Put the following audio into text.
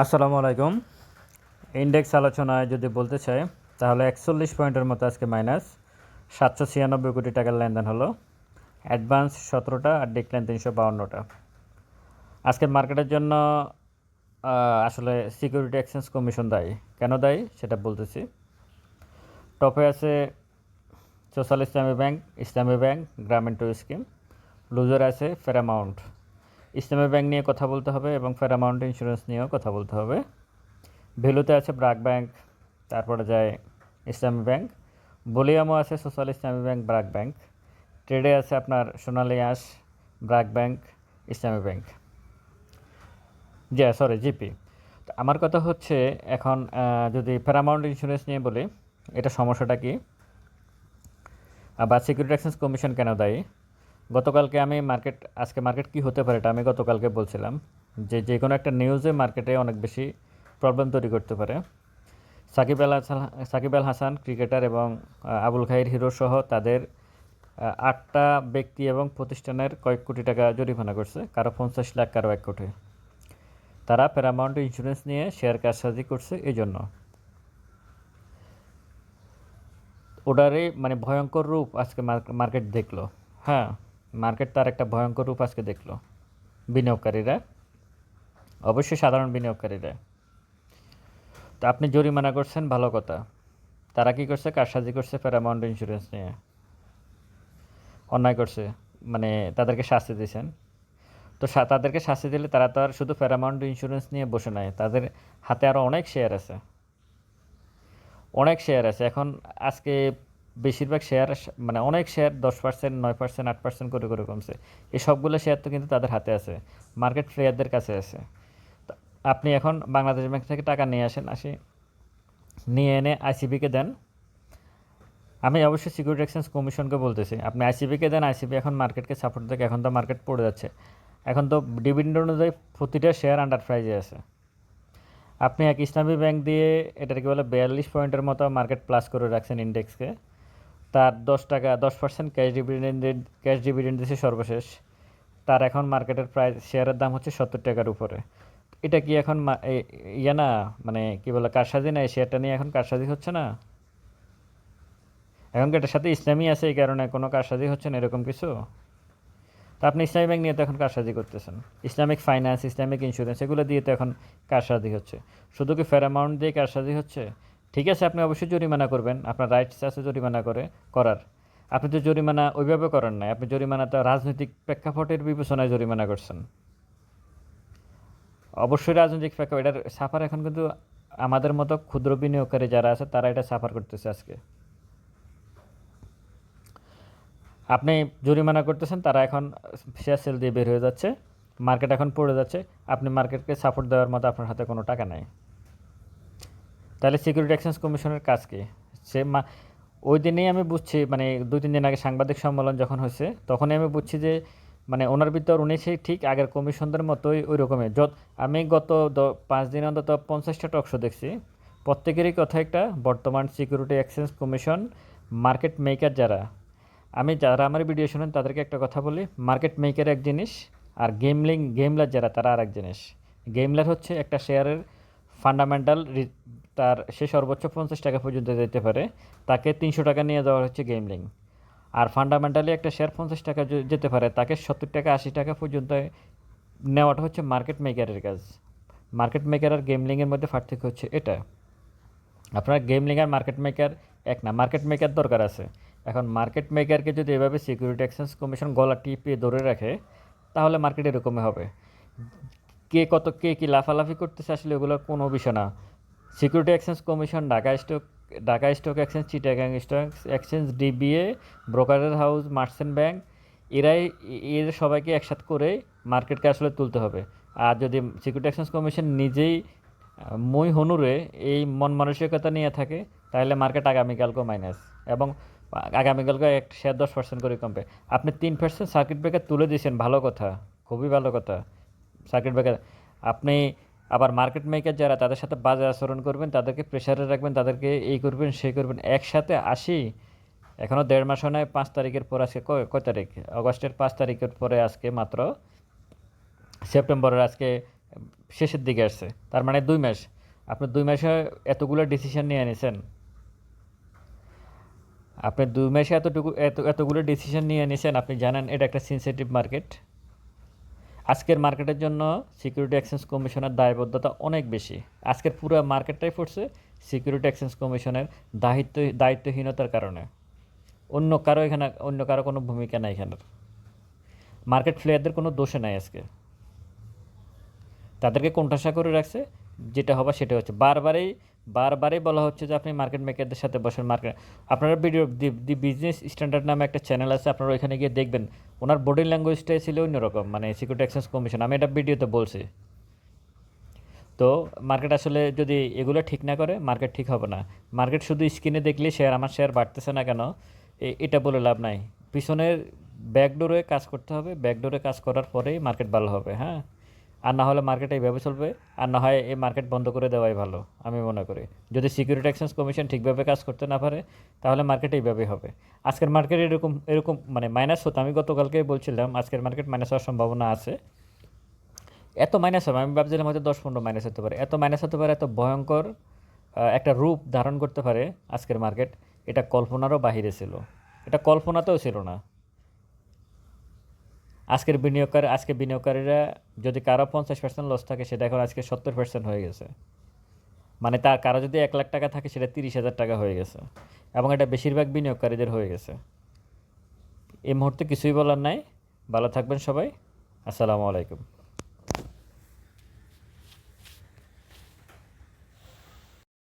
আসসালামু আলাইকুম। ইন্ডেক্স আলোচনায় যদি বলতে চাই, তাহলে একচল্লিশ পয়েন্টের মতো আজকে মাইনাস। সাতশো ছিয়ানব্বই কোটি টাকার লেনদেন হলো। অ্যাডভান্স সতেরোটা আর ডিক্লাইন তিনশো বাউন্নটা। আজকের মার্কেটের জন্য আসলে সিকিউরিটি এক্সচেঞ্জ কমিশন দায়ী। কেন দায়ী? সেটা বলতেছি। টপে আছে সোশ্যাল ইসলামী ব্যাংক ইসলামী ব্যাংক, গ্রামীণ টু স্কিম। লুজার আছে ফেরামাউন্ট। ইসলামী ব্যাংক নিয়ে কথা বলতে হবে এবং ফেরামাউন্ট ইন্স্যুরেন্স নিয়েও কথা বলতে হবে। ভেলুতে আছে ব্রাক ব্যাংক, তারপরে যায় ইসলামী ব্যাংক, বলিয়ামও আছে সোশ্যাল ইসলামী ব্যাংক, ব্রাক ব্যাংক, ট্রেডে আছে আপনার সোনালী আঁশ, ব্রাক ব্যাংক, ইসলামী ব্যাংক। জি সরি জিপি তো আমার কথা হচ্ছে এখন যদি প্যারামাউন্ট ইন্স্যুরেন্স নিয়ে বলি, এটা সমস্যাটা কি? বা সিকিউরিটি এক্সচেঞ্জ কমিশন কেন দায়ী? গতকালকে আমি মার্কেট আজকে মার্কেট কি হতে পারে এটা আমি গতকালকে বলছিলাম যে যে কোনো একটা নিউজে মার্কেটে অনেক বেশি প্রবলেম তৈরি করতে পারে। সাকিব আল হাসান, সাকিব আল হাসান ক্রিকেটার এবং আবুল খাইর হিরো সহ তাদের আটটা ব্যক্তি এবং প্রতিষ্ঠানের কয়েক কোটি টাকা জরিমানা করছে, কারও পঞ্চাশ লাখ, কারও এক কোটি। তারা প্যারামাউন্ট ইন্স্যুরেন্স নিয়ে শেয়ার কারসাজি করছে এই জন্য ওটারই মানে ভয়ঙ্কর রূপ আজকে মার্কেট দেখল। হ্যাঁ মার্কেট তার একটা ভয়ঙ্কর রূপ আজকে দেখল। বিনিয়োগকারীরা, অবশ্যই সাধারণ বিনিয়োগকারীরা। তো আপনি জরিমানা করছেন, ভালো কথা। তারা কি করছে? কারসাজি করছে প্যারামাউন্ট ইন্স্যুরেন্স নিয়ে। অন্যায় করছে মানে তাদেরকে শাস্তি দিয়েছেন। তো তাদেরকে শাস্তি দিলে তারা তো আর শুধু প্যারামাউন্ট ইন্স্যুরেন্স নিয়ে বসে নাই, তাদের হাতে আরও অনেক শেয়ার আছে। অনেক শেয়ার আছে। এখন আজকে বেশিরভাগ শেয়ার মানে অনেক শেয়ার দশ পার্সেন্ট নয় পার্সেন্ট আট পার্সেন্ট করে করে কমছে। এই সবগুলো শেয়ার তো কিন্তু তাদের হাতে আছে মার্কেট প্লেয়ারদের কাছে আছে। আপনি এখন বাংলাদেশ ব্যাংক থেকে টাকা নিয়ে আসেন, আসি, নিয়ে এনে আইসিবিকে দেন। আমি অবশ্যই সিকিউরিটি এক্সচেঞ্জ কমিশনকে বলতেছি, আপনি আইসিবিকে দেন আইসিবি এখন মার্কেটকে সাপোর্ট দেখে এখন তো মার্কেট পড়ে যাচ্ছে। এখন তো ডিভিডেন্ড অনুযায়ী প্রতিটা শেয়ার আন্ডার প্রাইজে আছে। আপনি এক ইসলামী ব্যাংক দিয়ে এটার কি বলে বিয়াল্লিশ পয়েন্টের মতো মার্কেট প্লাস করে রাখছেন ইন্ডেক্সকে তার দশ টাকা, দশ percent cash dividend cash dividend দিয়েছে সর্বশেষ। তার এখন মার্কেটের প্রাইস শেয়ারের দাম হচ্ছে সত্তর টাকার উপরে। এটা কি এখন ইয়ে না? মানে কি বলে, কারসাজি না? এই শেয়ারটা নিয়ে এখন কারসাজি হচ্ছে না? এখন এটার সাথে ইসলামী আছে এই কারণে কোনো কারসাজি হচ্ছে না এরকম কিছু? তা আপনি ইসলামী ব্যাংক নিয়ে তো এখন কারসাজি করতেছেন। ইসলামিক ফাইন্যান্স ইসলামিক ইন্স্যুরেন্স এগুলো দিয়ে তো এখন কারসাজি হচ্ছে। শুধু কি ফের অ্যামাউন্ট দিয়ে কারসাজি হচ্ছে? ঠিক আছে, আপনি অবশ্যই জরিমানা করবেন। আপনার রাইটস আছে জরিমানা করে, করার। আপনি তো জরিমানা ওইভাবে করেন নাই। আপনি জরিমানা তো রাজনৈতিক প্রেক্ষাপটের বিবেচনায় জরিমানা করছেন। অবশ্যই রাজনৈতিক প্রেক্ষাপট, এটার সাফার এখন কিন্তু আমাদের মতো ক্ষুদ্র বিনিয়োগকারী যারা আছে, তারা এটা সাফার করতেছে আজকে। আপনি জরিমানা করতেছেন, তারা এখন শেয়ার সেল দিয়ে বের হয়ে যাচ্ছে। মার্কেট এখন পড়ে যাচ্ছে। আপনি মার্কেটকে সাপোর্ট দেওয়ার মতো আপনার হাতে কোনো টাকা নেই। তাহলে সিকিউরিটি এক্সচেঞ্জ কমিশনের কাজ কি? সে মা, ওই দিনেই আমি বুঝছি মানে দুই তিন দিন আগে সাংবাদিক সম্মেলন যখন হয়েছে, তখনই আমি বুঝছি যে মানে ওনার ভিতর উনি সেই ঠিক আগের কমিশনদের মতোই ওই রকমের যত, আমি গত পাঁচ দিন অন্তত পঞ্চাশটা টকশো দেখছি। প্রত্যেকেরই কথা একটা, বর্তমান security exchange commission market maker যারা। আমি যারা আমার ভিডিও শুনেন, তাদেরকে একটা কথা বলি মার্কেট মেকার এক জিনিস আর গেমলিং গেমলার যারা, তারা আর এক জিনিস। গেমলার হচ্ছে একটা শেয়ারের ফান্ডামেন্টাল তার সে সর্বোচ্চ পঞ্চাশ টাকা পর্যন্ত যেতে পারে, তাকে তিনশো টাকা নিয়ে দেওয়া হচ্ছে গেমলিং আর ফান্ডামেন্টালি একটা শেয়ার পঞ্চাশ টাকা যেতে পারে, তাকে সত্তর টাকা, আশি টাকা পর্যন্ত নেওয়াটা হচ্ছে মার্কেট মেকারের কাজ। মার্কেট মেকার আর গেমলিংয়ের মধ্যে পার্থক্য হচ্ছে এটা। আপনার গেমলিং আর মার্কেট মেকার এক না মার্কেট মেকার দরকার আছে। এখন মার্কেট মেকারকে যদি এভাবে সিকিউরিটি এক্সচেঞ্জ কমিশন গলা টিপিয়ে ধরে রাখে, তাহলে মার্কেট এরকমই হবে। কে কত, কে কী লাফালাফি করতেছে আসলে ওগুলো কোনো বিষয় না। Security exchange commission Dhaka stock Dhaka stock exchange Chittagong stock exchange DBA ব্রোকারের হাউস মার্চেন্ট ব্যাংক এরাই এদের সবাইকে একসাথে করে মার্কেটকে আসলে তুলতে হবে। আর যদি সিকিউরিটি এক্সচেঞ্জ কমিশন নিজেই মই হনুরে এই মন মানসিকতা নিয়ে থাকে, তাহলে মার্কেট আগামীকালকেও মাইনাস এবং আগামীকালকে এক শেয়ার দশ পার্সেন্ট করে কমবে। আপনি তিন পার্সেন্ট সার্কিট ব্রেকার তুলে দিয়েছেন, ভালো কথা, খুবই ভালো কথা। সার্কিট ব্রেকার আপনি আবার মার্কেট মেকার যারা তাদের সাথে বাজে আচরণ করবেন, তাদেরকে প্রেশারে রাখবেন, তাদেরকে এই করবেন সেই করবেন। একসাথে আসি এখনও দেড় মাসও নয়, পাঁচ তারিখের পর আজকে কয় কয় তারিখ? অগস্টের পাঁচ তারিখের পরে আজকে মাত্র সেপ্টেম্বরের আজকে শেষের দিকে আসছে। তার মানে দুই মাস। আপনি দুই মাসে এতগুলো ডিসিশন নিয়ে নিয়েছেন আপনি দুই মাসে এতটুকু, এত, এতগুলো ডিসিশন নিয়ে নিয়েছেন আপনি জানেন এটা একটা সেন্সিটিভ মার্কেট আজকের মার্কেটের জন্য সিকিউরিটি এক্সচেঞ্জ কমিশনের দায়বদ্ধতা অনেক বেশি। আজকের পুরো মার্কেটটাই পড়ছে সিকিউরিটি এক্সচেঞ্জ কমিশনের দায়িত্ব, দায়িত্বহীনতার কারণে। অন্য কারও এখানে, অন্য কারও কোনো ভূমিকা নাই এখানে মার্কেট প্লেয়ারদের কোনো দোষে নাই আজকে। তাদেরকে কোণঠাসা করে রাখছে যেটা হবে সেটা হচ্ছে। বারবারই বারবারই বলা হচ্ছে যে আপনি মার্কেট মেকারদের সাথে বসেন। মার্কেট আপনারা ভিডিও দি বিজনেস স্ট্যান্ডার্ড নামে একটা চ্যানেল আছে, আপনারা ওইখানে গিয়ে দেখবেন। ওনার বডি ল্যাঙ্গুয়েজটাই ছিল অন্যরকম মানে সিকিউরিটি এক্সচেঞ্জ কমিশন আমি এটা ভিডিওতে বলছি। তো মার্কেট আসলে যদি এগুলো ঠিক না করে মার্কেট ঠিক হবে না। মার্কেট শুধু স্ক্রিনে দেখলে শেয়ার আমার শেয়ার বাড়তেছে না কেন? এটা বলে লাভ নাই। পিছনের ব্যাকডোরে কাজ করতে হবে। ব্যাকডোরে কাজ করার পরেই মার্কেট ভালো হবে হ্যাঁ? আর না হলে মার্কেট এইভাবে চলবে, আর না হয় এই মার্কেট বন্ধ করে দেওয়াই ভালো, আমি মনে করি। যদি সিকিউরিটি এক্সচেঞ্জ কমিশন ঠিকভাবে কাজ করতে না পারে, তাহলে মার্কেট এইভাবেই হবে। আজকের মার্কেট এরকম এরকম মানে মাইনাস হতো, আমি গতকালকে বলছিলাম, আজকের মার্কেট মাইনাস হওয়ার সম্ভাবনা আছে। এত মাইনাস হবে, আমি ভাবছিলাম হয়তো দশ পনেরো মাইনাস হতে পারে। এত মাইনাস হতে পারে, এত ভয়ঙ্কর একটা রূপ ধারণ করতে পারে আজকের মার্কেট এটা কল্পনারও বাহিরে ছিল। এটা কল্পনাতেও ছিল না। আজকের বিনিয়োগকারী আজকে বিনিয়োগকারীরা যদি কারও পঞ্চাশ পার্সেন্ট লস থাকে, সেটা এখন আজকে সত্তর পার্সেন্ট হয়ে গেছে। মানে তার, কারও যদি এক লাখ টাকা থাকে, সেটা তিরিশ হাজার টাকা হয়ে গেছে। এবং এটা বেশিরভাগ বিনিয়োগকারীদের হয়ে গেছে। এই মুহূর্তে কিছুই বলার নাই। ভালো থাকবেন সবাই। আসসালামু আলাইকুম।